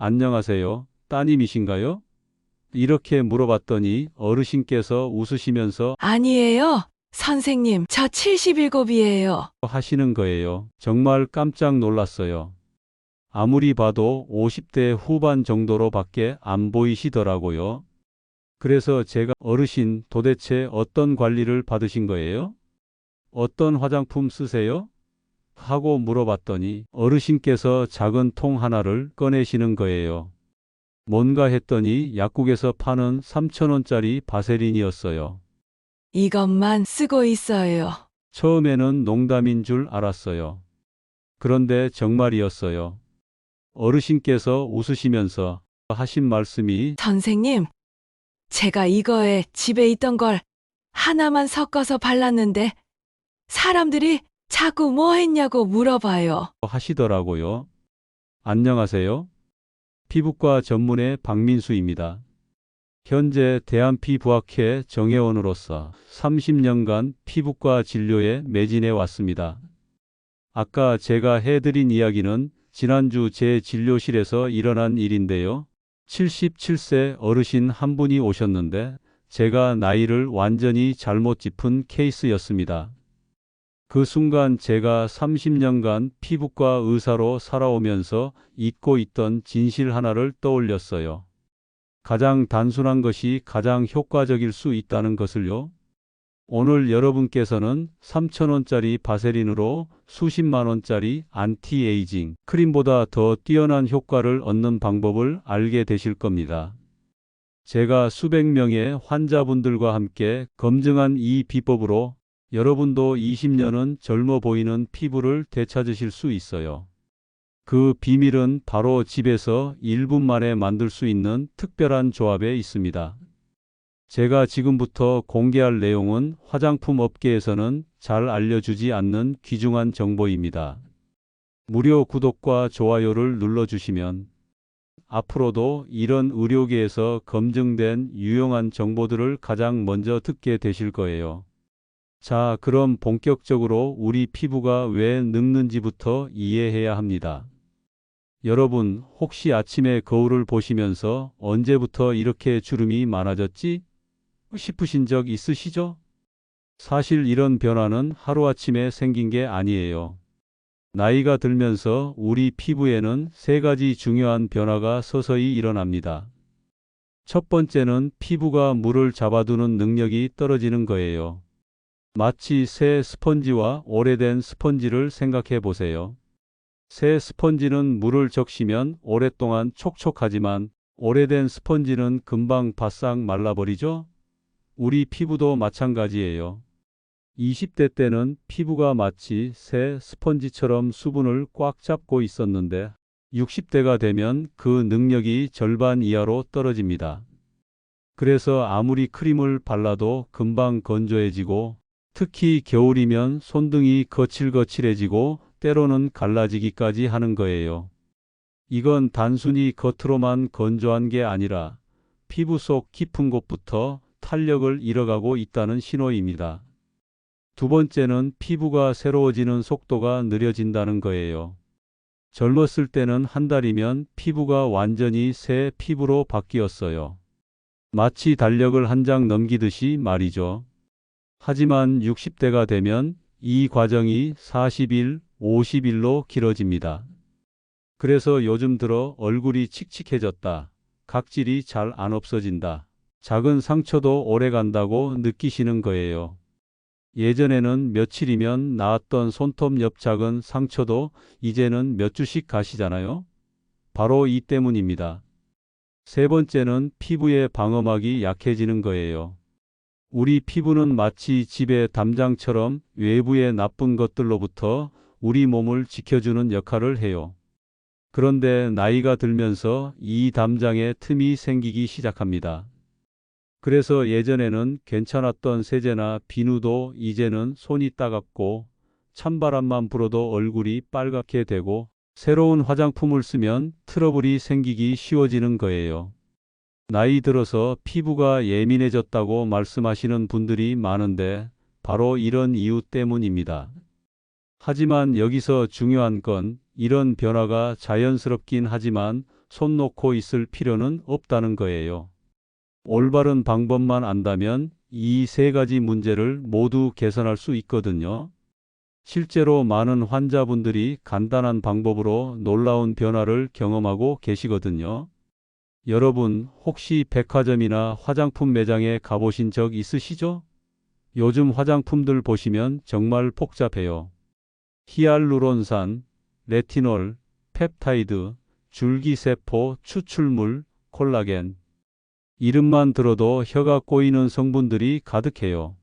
안녕하세요. 따님이신가요? 이렇게 물어봤더니 어르신께서 웃으시면서 아니에요. 선생님, 저 77이에요. 하시는 거예요. 정말 깜짝 놀랐어요. 아무리 봐도 50대 후반 정도로 밖에 안 보이시더라고요. 그래서 제가 어르신 도대체 어떤 관리를 받으신 거예요? 어떤 화장품 쓰세요? 하고 물어봤더니 어르신께서 작은 통 하나를 꺼내시는 거예요. 뭔가 했더니 약국에서 파는 3,000원짜리 바세린이었어요. 이것만 쓰고 있어요. 처음에는 농담인 줄 알았어요. 그런데 정말이었어요. 어르신께서 웃으시면서 하신 말씀이 선생님, 제가 이거에 집에 있던 걸 하나만 섞어서 발랐는데 사람들이 자꾸 뭐 했냐고 물어봐요. 하시더라고요. 안녕하세요. 피부과 전문의 박민수입니다. 현재 대한피부학회 정회원으로서 30년간 피부과 진료에 매진해 왔습니다. 아까 제가 해드린 이야기는 지난주 제 진료실에서 일어난 일인데요. 77세 어르신 한 분이 오셨는데 제가 나이를 완전히 잘못 짚은 케이스였습니다. 그 순간 제가 30년간 피부과 의사로 살아오면서 잊고 있던 진실 하나를 떠올렸어요. 가장 단순한 것이 가장 효과적일 수 있다는 것을요. 오늘 여러분께서는 3,000원짜리 바세린으로 수십만 원짜리 안티에이징 크림보다 더 뛰어난 효과를 얻는 방법을 알게 되실 겁니다. 제가 수백 명의 환자분들과 함께 검증한 이 비법으로 여러분도 20년은 젊어 보이는 피부를 되찾으실 수 있어요. 그 비밀은 바로 집에서 1분 만에 만들 수 있는 특별한 조합에 있습니다. 제가 지금부터 공개할 내용은 화장품 업계에서는 잘 알려주지 않는 귀중한 정보입니다. 무료 구독과 좋아요를 눌러주시면 앞으로도 이런 의료계에서 검증된 유용한 정보들을 가장 먼저 듣게 되실 거예요. 자, 그럼 본격적으로 우리 피부가 왜 늙는지부터 이해해야 합니다. 여러분, 혹시 아침에 거울을 보시면서 언제부터 이렇게 주름이 많아졌지? 싶으신 적 있으시죠? 사실 이런 변화는 하루아침에 생긴 게 아니에요. 나이가 들면서 우리 피부에는 세 가지 중요한 변화가 서서히 일어납니다. 첫 번째는 피부가 물을 잡아두는 능력이 떨어지는 거예요. 마치 새 스펀지와 오래된 스펀지를 생각해 보세요. 새 스펀지는 물을 적시면 오랫동안 촉촉하지만 오래된 스펀지는 금방 바싹 말라버리죠? 우리 피부도 마찬가지예요. 20대 때는 피부가 마치 새 스펀지처럼 수분을 꽉 잡고 있었는데 60대가 되면 그 능력이 절반 이하로 떨어집니다. 그래서 아무리 크림을 발라도 금방 건조해지고 특히 겨울이면 손등이 거칠거칠해지고 때로는 갈라지기까지 하는 거예요. 이건 단순히 겉으로만 건조한 게 아니라 피부 속 깊은 곳부터 탄력을 잃어가고 있다는 신호입니다. 두 번째는 피부가 새로워지는 속도가 느려진다는 거예요. 젊었을 때는 한 달이면 피부가 완전히 새 피부로 바뀌었어요. 마치 달력을 한 장 넘기듯이 말이죠. 하지만 60대가 되면 이 과정이 40일, 50일로 길어집니다. 그래서 요즘 들어 얼굴이 칙칙해졌다. 각질이 잘 안 없어진다. 작은 상처도 오래 간다고 느끼시는 거예요. 예전에는 며칠이면 나았던 손톱 옆 작은 상처도 이제는 몇 주씩 가시잖아요. 바로 이 때문입니다. 세 번째는 피부의 방어막이 약해지는 거예요. 우리 피부는 마치 집의 담장처럼 외부의 나쁜 것들로부터 우리 몸을 지켜주는 역할을 해요. 그런데 나이가 들면서 이 담장에 틈이 생기기 시작합니다. 그래서 예전에는 괜찮았던 세제나 비누도 이제는 손이 따갑고 찬바람만 불어도 얼굴이 빨갛게 되고 새로운 화장품을 쓰면 트러블이 생기기 쉬워지는 거예요. 나이 들어서 피부가 예민해졌다고 말씀하시는 분들이 많은데 바로 이런 이유 때문입니다. 하지만 여기서 중요한 건 이런 변화가 자연스럽긴 하지만 손 놓고 있을 필요는 없다는 거예요. 올바른 방법만 안다면 이 세 가지 문제를 모두 개선할 수 있거든요. 실제로 많은 환자분들이 간단한 방법으로 놀라운 변화를 경험하고 계시거든요. 여러분, 혹시 백화점이나 화장품 매장에 가보신 적 있으시죠? 요즘 화장품들 보시면 정말 복잡해요. 히알루론산, 레티놀, 펩타이드, 줄기세포 추출물, 콜라겐. 이름만 들어도 혀가 꼬이는 성분들이 가득해요.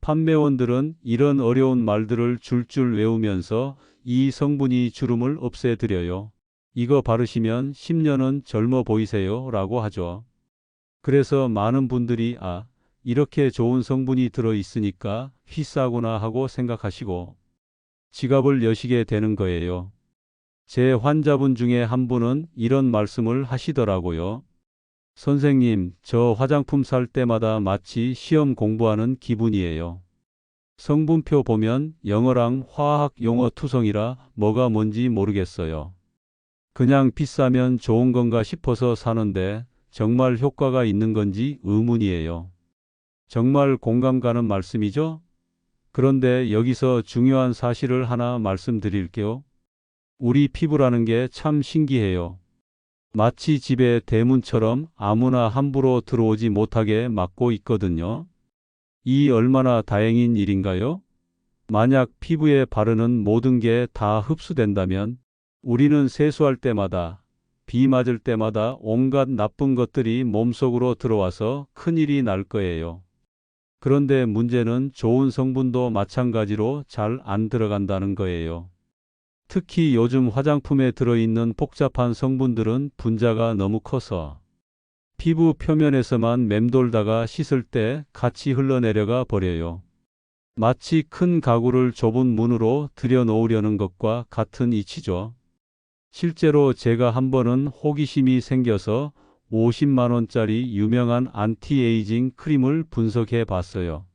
판매원들은 이런 어려운 말들을 줄줄 외우면서 이 성분이 주름을 없애드려요. 이거 바르시면 10년은 젊어 보이세요 라고 하죠. 그래서 많은 분들이 아, 이렇게 좋은 성분이 들어있으니까 비싸구나 하고 생각하시고 지갑을 여시게 되는 거예요. 제 환자분 중에 한 분은 이런 말씀을 하시더라고요. 선생님, 저 화장품 살 때마다 마치 시험 공부하는 기분이에요. 성분표 보면 영어랑 화학 용어 투성이라 뭐가 뭔지 모르겠어요. 그냥 비싸면 좋은 건가 싶어서 사는데 정말 효과가 있는 건지 의문이에요. 정말 공감 가는 말씀이죠? 그런데 여기서 중요한 사실을 하나 말씀드릴게요. 우리 피부라는 게 참 신기해요. 마치 집의 대문처럼 아무나 함부로 들어오지 못하게 막고 있거든요. 이 얼마나 다행인 일인가요? 만약 피부에 바르는 모든 게 다 흡수된다면 우리는 세수할 때마다 비 맞을 때마다 온갖 나쁜 것들이 몸속으로 들어와서 큰일이 날 거예요. 그런데 문제는 좋은 성분도 마찬가지로 잘 안 들어간다는 거예요. 특히 요즘 화장품에 들어있는 복잡한 성분들은 분자가 너무 커서 피부 표면에서만 맴돌다가 씻을 때 같이 흘러내려가 버려요. 마치 큰 가구를 좁은 문으로 들여놓으려는 것과 같은 이치죠. 실제로 제가 한 번은 호기심이 생겨서 50만원짜리 유명한 안티에이징 크림을 분석해 봤어요.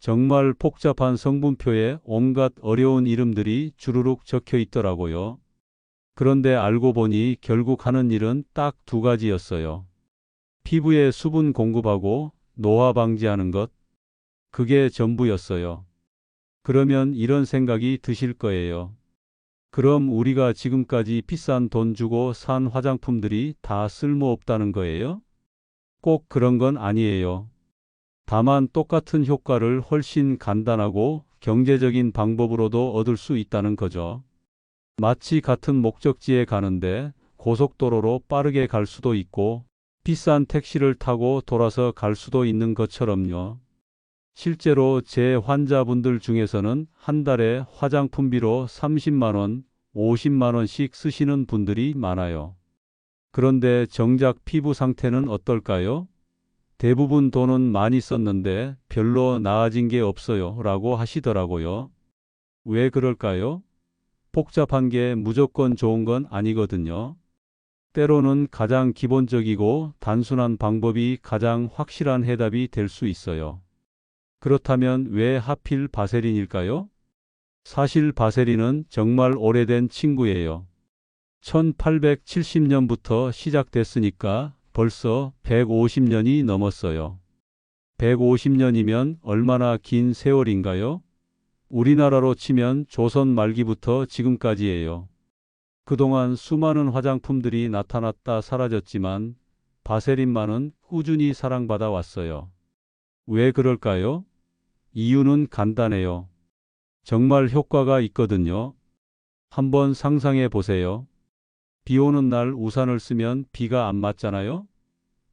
정말 복잡한 성분표에 온갖 어려운 이름들이 주르륵 적혀 있더라고요. 그런데 알고 보니 결국 하는 일은 딱 두 가지였어요. 피부에 수분 공급하고 노화 방지하는 것. 그게 전부였어요. 그러면 이런 생각이 드실 거예요. 그럼 우리가 지금까지 비싼 돈 주고 산 화장품들이 다 쓸모없다는 거예요? 꼭 그런 건 아니에요. 다만 똑같은 효과를 훨씬 간단하고 경제적인 방법으로도 얻을 수 있다는 거죠. 마치 같은 목적지에 가는데 고속도로로 빠르게 갈 수도 있고 비싼 택시를 타고 돌아서 갈 수도 있는 것처럼요. 실제로 제 환자분들 중에서는 한 달에 화장품비로 30만원, 50만원씩 쓰시는 분들이 많아요. 그런데 정작 피부 상태는 어떨까요? 대부분 돈은 많이 썼는데 별로 나아진 게 없어요 라고 하시더라고요. 왜 그럴까요? 복잡한 게 무조건 좋은 건 아니거든요. 때로는 가장 기본적이고 단순한 방법이 가장 확실한 해답이 될 수 있어요. 그렇다면 왜 하필 바세린일까요? 사실 바세린은 정말 오래된 친구예요. 1870년부터 시작됐으니까 벌써 150년이 넘었어요. 150년이면 얼마나 긴 세월인가요? 우리나라로 치면 조선 말기부터 지금까지예요. 그동안 수많은 화장품들이 나타났다 사라졌지만 바세린만은 꾸준히 사랑받아 왔어요. 왜 그럴까요? 이유는 간단해요. 정말 효과가 있거든요. 한번 상상해 보세요. 비 오는 날 우산을 쓰면 비가 안 맞잖아요?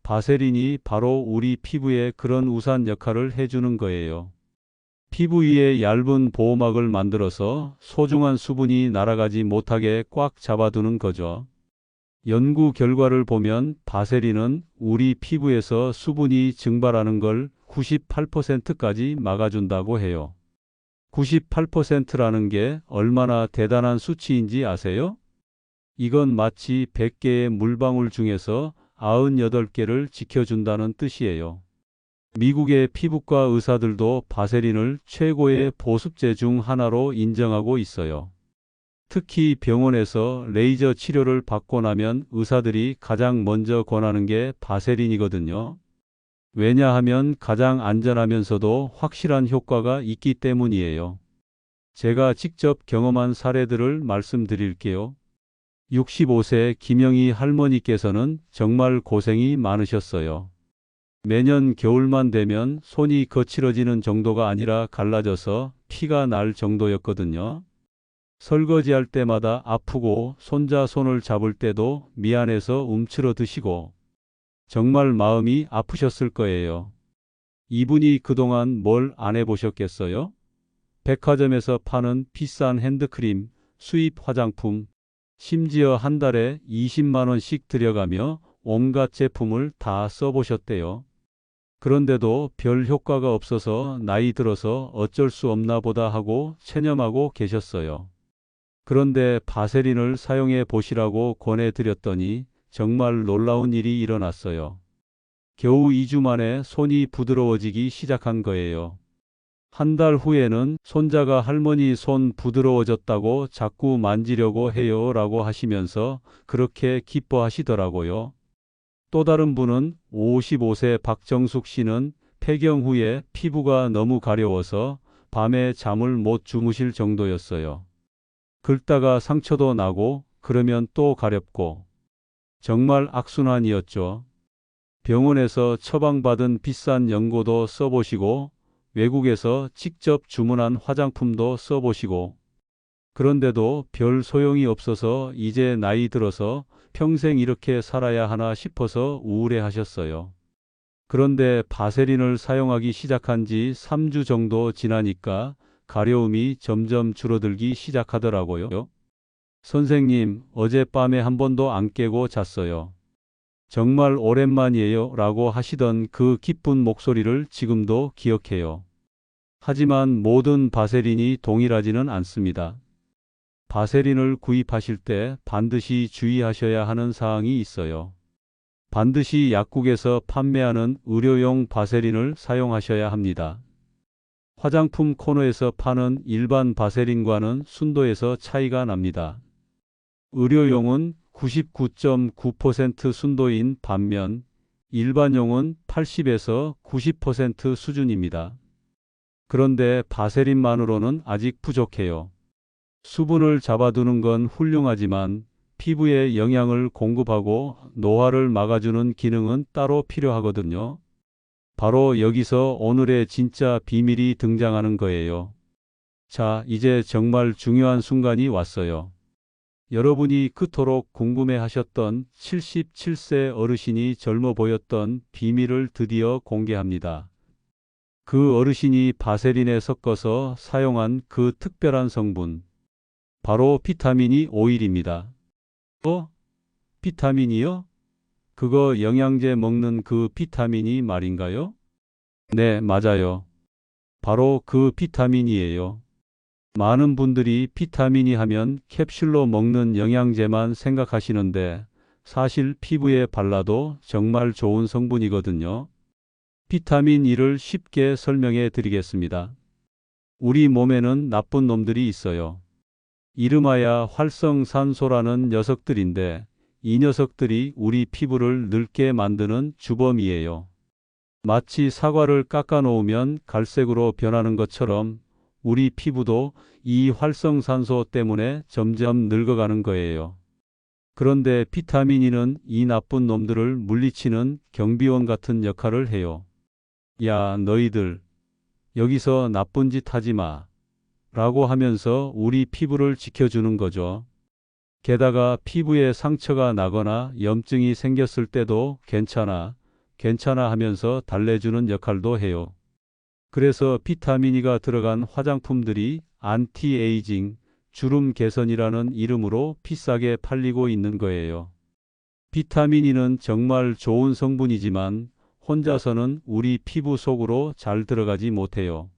바세린이 바로 우리 피부에 그런 우산 역할을 해주는 거예요. 피부 위에 얇은 보호막을 만들어서 소중한 수분이 날아가지 못하게 꽉 잡아두는 거죠. 연구 결과를 보면 바세린은 우리 피부에서 수분이 증발하는 걸 98%까지 막아준다고 해요. 98%라는 게 얼마나 대단한 수치인지 아세요? 이건 마치 100개의 물방울 중에서 98개를 지켜준다는 뜻이에요. 미국의 피부과 의사들도 바세린을 최고의 보습제 중 하나로 인정하고 있어요. 특히 병원에서 레이저 치료를 받고 나면 의사들이 가장 먼저 권하는 게 바세린이거든요. 왜냐하면 가장 안전하면서도 확실한 효과가 있기 때문이에요. 제가 직접 경험한 사례들을 말씀드릴게요. 65세 김영희 할머니께서는 정말 고생이 많으셨어요. 매년 겨울만 되면 손이 거칠어지는 정도가 아니라 갈라져서 피가 날 정도였거든요. 설거지할 때마다 아프고 손자 손을 잡을 때도 미안해서 움츠러 드시고 정말 마음이 아프셨을 거예요. 이분이 그동안 뭘 안 해보셨겠어요? 백화점에서 파는 비싼 핸드크림, 수입 화장품, 심지어 한 달에 20만 원씩 들여가며 온갖 제품을 다 써보셨대요. 그런데도 별 효과가 없어서 나이 들어서 어쩔 수 없나 보다 하고 체념하고 계셨어요. 그런데 바세린을 사용해 보시라고 권해드렸더니 정말 놀라운 일이 일어났어요. 겨우 2주 만에 손이 부드러워지기 시작한 거예요. 한 달 후에는 손자가 할머니 손 부드러워졌다고 자꾸 만지려고 해요 라고 하시면서 그렇게 기뻐하시더라고요. 또 다른 분은 55세 박정숙 씨는 폐경 후에 피부가 너무 가려워서 밤에 잠을 못 주무실 정도였어요. 긁다가 상처도 나고 그러면 또 가렵고 정말 악순환이었죠. 병원에서 처방받은 비싼 연고도 써보시고 외국에서 직접 주문한 화장품도 써보시고 그런데도 별 소용이 없어서 이제 나이 들어서 평생 이렇게 살아야 하나 싶어서 우울해 하셨어요. 그런데 바세린을 사용하기 시작한 지 3주 정도 지나니까 가려움이 점점 줄어들기 시작하더라고요. 선생님, 어젯밤에 한 번도 안 깨고 잤어요. 정말 오랜만이에요. 라고 하시던 그 기쁜 목소리를 지금도 기억해요. 하지만 모든 바세린이 동일하지는 않습니다. 바세린을 구입하실 때 반드시 주의하셔야 하는 사항이 있어요. 반드시 약국에서 판매하는 의료용 바세린을 사용하셔야 합니다. 화장품 코너에서 파는 일반 바세린과는 순도에서 차이가 납니다. 의료용은 99.9% 순도인 반면 일반용은 80에서 90% 수준입니다. 그런데 바세린만으로는 아직 부족해요. 수분을 잡아두는 건 훌륭하지만 피부에 영양을 공급하고 노화를 막아주는 기능은 따로 필요하거든요. 바로 여기서 오늘의 진짜 비밀이 등장하는 거예요. 자, 이제 정말 중요한 순간이 왔어요. 여러분이 그토록 궁금해 하셨던 77세 어르신이 젊어 보였던 비밀을 드디어 공개합니다. 그 어르신이 바세린에 섞어서 사용한 그 특별한 성분. 바로 비타민이 오일입니다. 어? 비타민이요? 그거 영양제 먹는 그 비타민이 말인가요? 네, 맞아요. 바로 그 비타민이에요. 많은 분들이 비타민이 하면 캡슐로 먹는 영양제만 생각하시는데 사실 피부에 발라도 정말 좋은 성분이거든요. 비타민 E를 쉽게 설명해 드리겠습니다. 우리 몸에는 나쁜 놈들이 있어요. 이름하여 활성산소라는 녀석들인데 이 녀석들이 우리 피부를 늙게 만드는 주범이에요. 마치 사과를 깎아 놓으면 갈색으로 변하는 것처럼 우리 피부도 이 활성산소 때문에 점점 늙어가는 거예요. 그런데 비타민 E는 이 나쁜 놈들을 물리치는 경비원 같은 역할을 해요. 야, 너희들, 여기서 나쁜 짓 하지 마. 라고 하면서 우리 피부를 지켜주는 거죠. 게다가 피부에 상처가 나거나 염증이 생겼을 때도 괜찮아, 괜찮아 하면서 달래주는 역할도 해요. 그래서 비타민이가 들어간 화장품들이 안티에이징, 주름 개선이라는 이름으로 비싸게 팔리고 있는 거예요. 비타민이는 정말 좋은 성분이지만 혼자서는 우리 피부 속으로 잘 들어가지 못해요.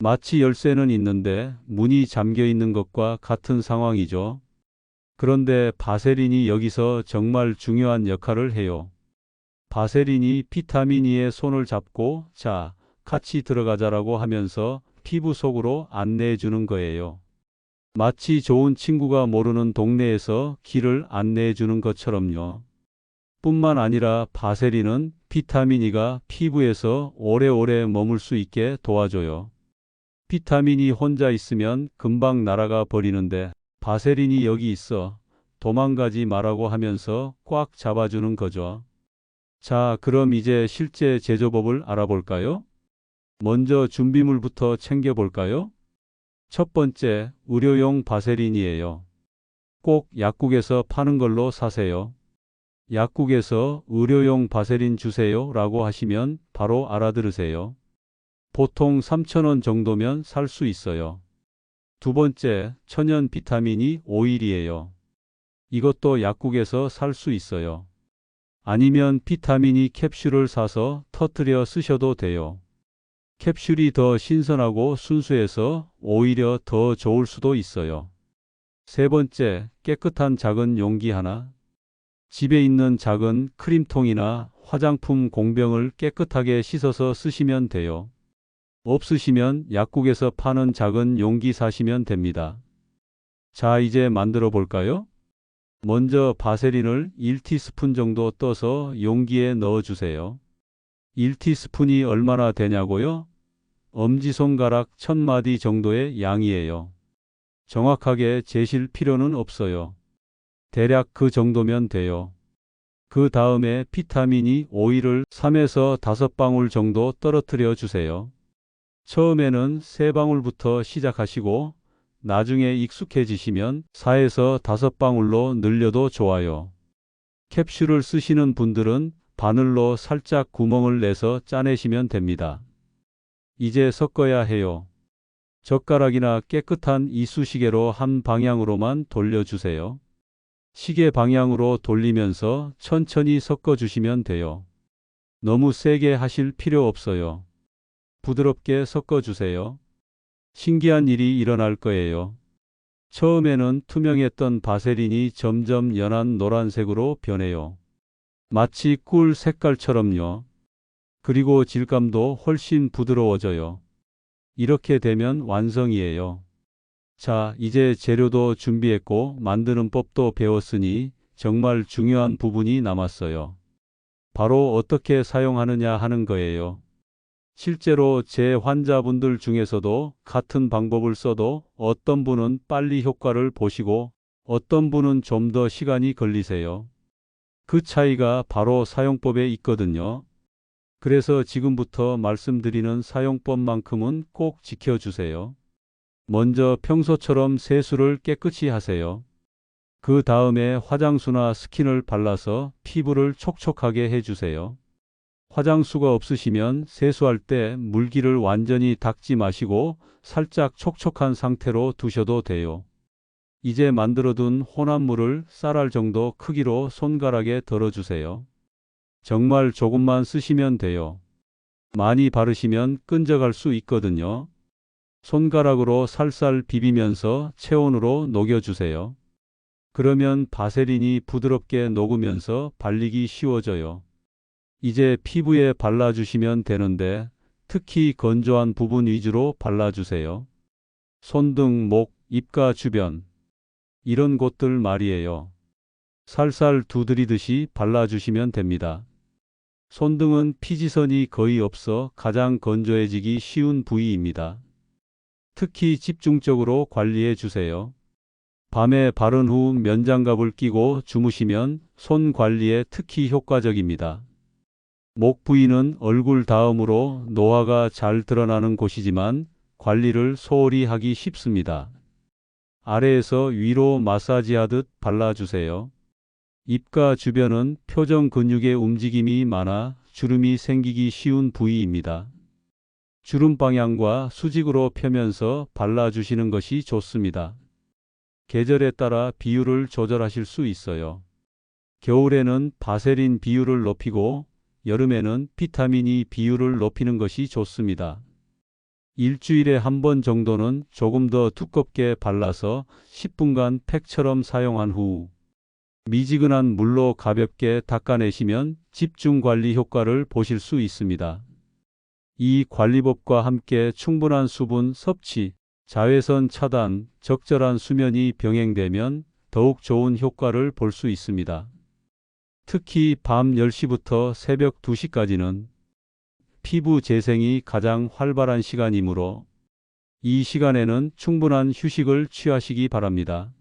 마치 열쇠는 있는데 문이 잠겨 있는 것과 같은 상황이죠. 그런데 바세린이 여기서 정말 중요한 역할을 해요. 바세린이 비타민 E의 손을 잡고 자, 같이 들어가자라고 하면서 피부 속으로 안내해 주는 거예요. 마치 좋은 친구가 모르는 동네에서 길을 안내해 주는 것처럼요. 뿐만 아니라 바세린은 비타민 E가 피부에서 오래오래 머물 수 있게 도와줘요. 비타민이 혼자 있으면 금방 날아가 버리는데 바세린이 여기 있어 도망가지 말라고 하면서 꽉 잡아주는 거죠. 자, 그럼 이제 실제 제조법을 알아볼까요? 먼저 준비물부터 챙겨볼까요? 첫 번째, 의료용 바세린이에요. 꼭 약국에서 파는 걸로 사세요. 약국에서 의료용 바세린 주세요 라고 하시면 바로 알아들으세요. 보통 3,000원 정도면 살 수 있어요. 두 번째, 천연 비타민이 오일이에요. 이것도 약국에서 살 수 있어요. 아니면 비타민이 캡슐을 사서 터뜨려 쓰셔도 돼요. 캡슐이 더 신선하고 순수해서 오히려 더 좋을 수도 있어요. 세 번째, 깨끗한 작은 용기 하나. 집에 있는 작은 크림통이나 화장품 공병을 깨끗하게 씻어서 쓰시면 돼요. 없으시면 약국에서 파는 작은 용기 사시면 됩니다. 자, 이제 만들어 볼까요? 먼저 바세린을 1티스푼 정도 떠서 용기에 넣어 주세요. 1티스푼이 얼마나 되냐고요? 엄지손가락 천 마디 정도의 양이에요. 정확하게 재실 필요는 없어요. 대략 그 정도면 돼요. 그 다음에 비타민이 오일을 3에서 5방울 정도 떨어뜨려 주세요. 처음에는 3방울부터 시작하시고 나중에 익숙해지시면 4에서 5방울로 늘려도 좋아요. 캡슐을 쓰시는 분들은 바늘로 살짝 구멍을 내서 짜내시면 됩니다. 이제 섞어야 해요. 젓가락이나 깨끗한 이쑤시개로 한 방향으로만 돌려주세요. 시계 방향으로 돌리면서 천천히 섞어주시면 돼요. 너무 세게 하실 필요 없어요. 부드럽게 섞어주세요. 신기한 일이 일어날 거예요. 처음에는 투명했던 바세린이 점점 연한 노란색으로 변해요. 마치 꿀 색깔처럼요. 그리고 질감도 훨씬 부드러워져요. 이렇게 되면 완성이에요. 자, 이제 재료도 준비했고 만드는 법도 배웠으니 정말 중요한 부분이 남았어요. 바로 어떻게 사용하느냐 하는 거예요. 실제로 제 환자분들 중에서도 같은 방법을 써도 어떤 분은 빨리 효과를 보시고 어떤 분은 좀 더 시간이 걸리세요. 그 차이가 바로 사용법에 있거든요. 그래서 지금부터 말씀드리는 사용법만큼은 꼭 지켜주세요. 먼저 평소처럼 세수를 깨끗이 하세요. 그 다음에 화장수나 스킨을 발라서 피부를 촉촉하게 해주세요. 화장수가 없으시면 세수할 때 물기를 완전히 닦지 마시고 살짝 촉촉한 상태로 두셔도 돼요. 이제 만들어둔 혼합물을 쌀알 정도 크기로 손가락에 덜어주세요. 정말 조금만 쓰시면 돼요. 많이 바르시면 끈적할 수 있거든요. 손가락으로 살살 비비면서 체온으로 녹여주세요. 그러면 바세린이 부드럽게 녹으면서 발리기 쉬워져요. 이제 피부에 발라주시면 되는데 특히 건조한 부분 위주로 발라주세요. 손등, 목, 입가 주변. 이런 곳들 말이에요. 살살 두드리듯이 발라주시면 됩니다. 손등은 피지선이 거의 없어 가장 건조해지기 쉬운 부위입니다. 특히 집중적으로 관리해 주세요. 밤에 바른 후 면장갑을 끼고 주무시면 손 관리에 특히 효과적입니다. 목 부위는 얼굴 다음으로 노화가 잘 드러나는 곳이지만 관리를 소홀히 하기 쉽습니다. 아래에서 위로 마사지하듯 발라주세요. 입가 주변은 표정 근육의 움직임이 많아 주름이 생기기 쉬운 부위입니다. 주름 방향과 수직으로 펴면서 발라주시는 것이 좋습니다. 계절에 따라 비율을 조절하실 수 있어요. 겨울에는 바세린 비율을 높이고 여름에는 비타민 E 비율을 높이는 것이 좋습니다. 일주일에 한 번 정도는 조금 더 두껍게 발라서 10분간 팩처럼 사용한 후 미지근한 물로 가볍게 닦아내시면 집중 관리 효과를 보실 수 있습니다. 이 관리법과 함께 충분한 수분 섭취, 자외선 차단, 적절한 수면이 병행되면 더욱 좋은 효과를 볼 수 있습니다. 특히 밤 10시부터 새벽 2시까지는 피부 재생이 가장 활발한 시간이므로 이 시간에는 충분한 휴식을 취하시기 바랍니다.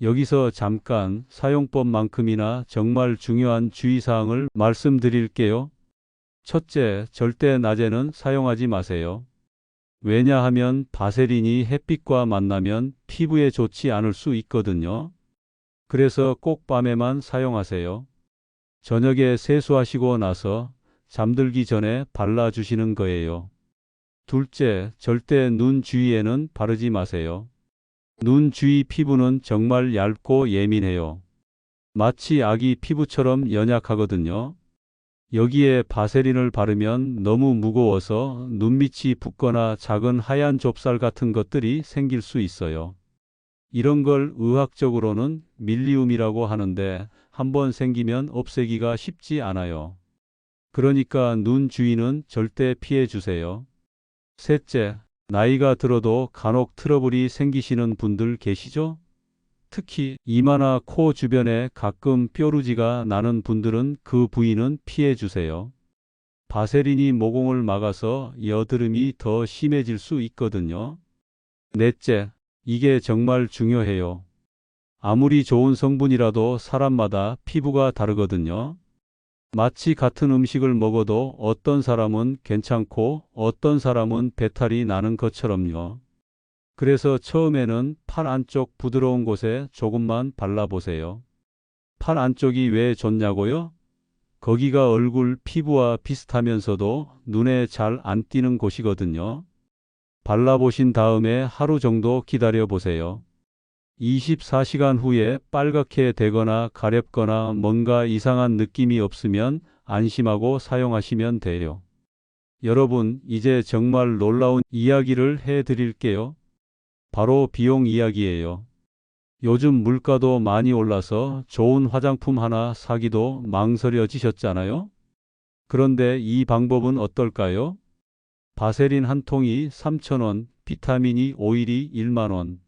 여기서 잠깐 사용법만큼이나 정말 중요한 주의사항을 말씀드릴게요. 첫째, 절대 낮에는 사용하지 마세요. 왜냐하면 바세린이 햇빛과 만나면 피부에 좋지 않을 수 있거든요. 그래서 꼭 밤에만 사용하세요. 저녁에 세수하시고 나서 잠들기 전에 발라주시는 거예요. 둘째, 절대 눈 주위에는 바르지 마세요. 눈 주위 피부는 정말 얇고 예민해요. 마치 아기 피부처럼 연약하거든요. 여기에 바세린을 바르면 너무 무거워서 눈밑이 붓거나 작은 하얀 좁쌀 같은 것들이 생길 수 있어요. 이런 걸 의학적으로는 밀리움이라고 하는데 한번 생기면 없애기가 쉽지 않아요. 그러니까 눈 주위는 절대 피해 주세요. 셋째, 나이가 들어도 간혹 트러블이 생기시는 분들 계시죠? 특히 이마나 코 주변에 가끔 뾰루지가 나는 분들은 그 부위는 피해 주세요. 바세린이 모공을 막아서 여드름이 더 심해질 수 있거든요. 넷째, 이게 정말 중요해요. 아무리 좋은 성분이라도 사람마다 피부가 다르거든요. 마치 같은 음식을 먹어도 어떤 사람은 괜찮고 어떤 사람은 배탈이 나는 것처럼요. 그래서 처음에는 팔 안쪽 부드러운 곳에 조금만 발라보세요. 팔 안쪽이 왜 좋냐고요? 거기가 얼굴 피부와 비슷하면서도 눈에 잘 안 띄는 곳이거든요. 발라보신 다음에 하루 정도 기다려 보세요. 24시간 후에 빨갛게 되거나 가렵거나 뭔가 이상한 느낌이 없으면 안심하고 사용하시면 돼요. 여러분, 이제 정말 놀라운 이야기를 해 드릴게요. 바로 비용 이야기예요. 요즘 물가도 많이 올라서 좋은 화장품 하나 사기도 망설여지셨잖아요? 그런데 이 방법은 어떨까요? 바세린 한 통이 3,000원, 비타민이 오일이 1만원.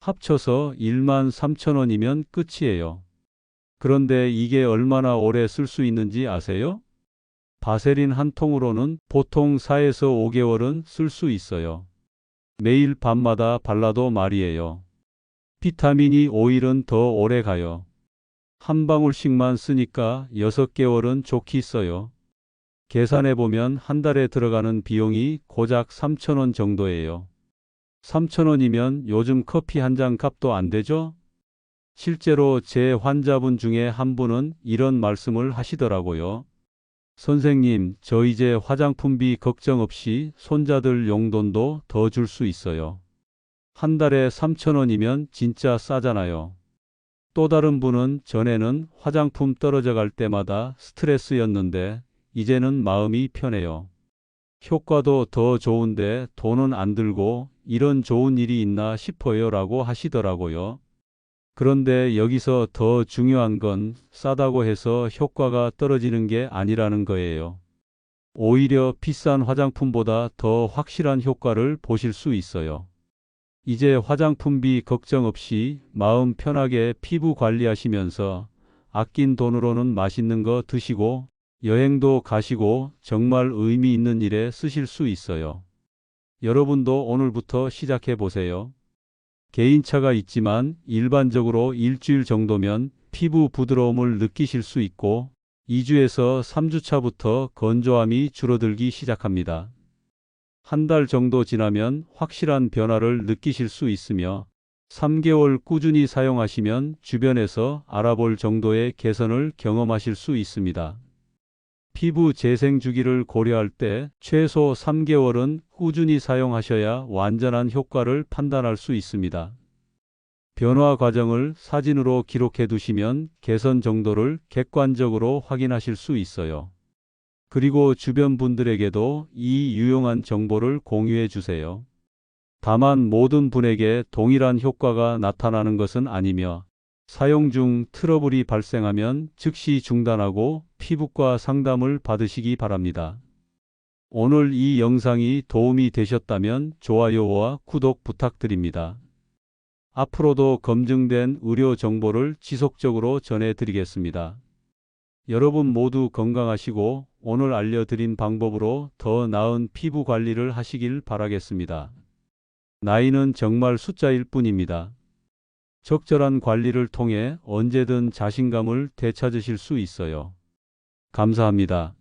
합쳐서 1만 3천 원이면 끝이에요. 그런데 이게 얼마나 오래 쓸 수 있는지 아세요? 바세린 한 통으로는 보통 4에서 5개월은 쓸 수 있어요. 매일 밤마다 발라도 말이에요. 비타민이 오일은 더 오래 가요. 한 방울씩만 쓰니까 6개월은 좋게 써요. 계산해보면 한 달에 들어가는 비용이 고작 3천원 정도예요. 3,000원이면 요즘 커피 한 잔 값도 안 되죠? 실제로 제 환자분 중에 한 분은 이런 말씀을 하시더라고요. 선생님, 저 이제 화장품비 걱정 없이 손자들 용돈도 더 줄 수 있어요. 한 달에 3,000원이면 진짜 싸잖아요. 또 다른 분은 전에는 화장품 떨어져 갈 때마다 스트레스였는데 이제는 마음이 편해요. 효과도 더 좋은데 돈은 안 들고 이런 좋은 일이 있나 싶어요 라고 하시더라고요. 그런데 여기서 더 중요한 건 싸다고 해서 효과가 떨어지는 게 아니라는 거예요. 오히려 비싼 화장품보다 더 확실한 효과를 보실 수 있어요. 이제 화장품비 걱정 없이 마음 편하게 피부 관리하시면서 아낀 돈으로는 맛있는 거 드시고 여행도 가시고 정말 의미 있는 일에 쓰실 수 있어요. 여러분도 오늘부터 시작해 보세요. 개인차가 있지만 일반적으로 일주일 정도면 피부 부드러움을 느끼실 수 있고 2주에서 3주차부터 건조함이 줄어들기 시작합니다. 한 달 정도 지나면 확실한 변화를 느끼실 수 있으며 3개월 꾸준히 사용하시면 주변에서 알아볼 정도의 개선을 경험하실 수 있습니다. 피부 재생 주기를 고려할 때 최소 3개월은 꾸준히 사용하셔야 완전한 효과를 판단할 수 있습니다. 변화 과정을 사진으로 기록해 두시면 개선 정도를 객관적으로 확인하실 수 있어요. 그리고 주변 분들에게도 이 유용한 정보를 공유해 주세요. 다만 모든 분에게 동일한 효과가 나타나는 것은 아니며 사용 중 트러블이 발생하면 즉시 중단하고 피부과 상담을 받으시기 바랍니다. 오늘 이 영상이 도움이 되셨다면 좋아요와 구독 부탁드립니다. 앞으로도 검증된 의료 정보를 지속적으로 전해드리겠습니다. 여러분 모두 건강하시고 오늘 알려드린 방법으로 더 나은 피부 관리를 하시길 바라겠습니다. 나이는 정말 숫자일 뿐입니다. 적절한 관리를 통해 언제든 자신감을 되찾으실 수 있어요. 감사합니다.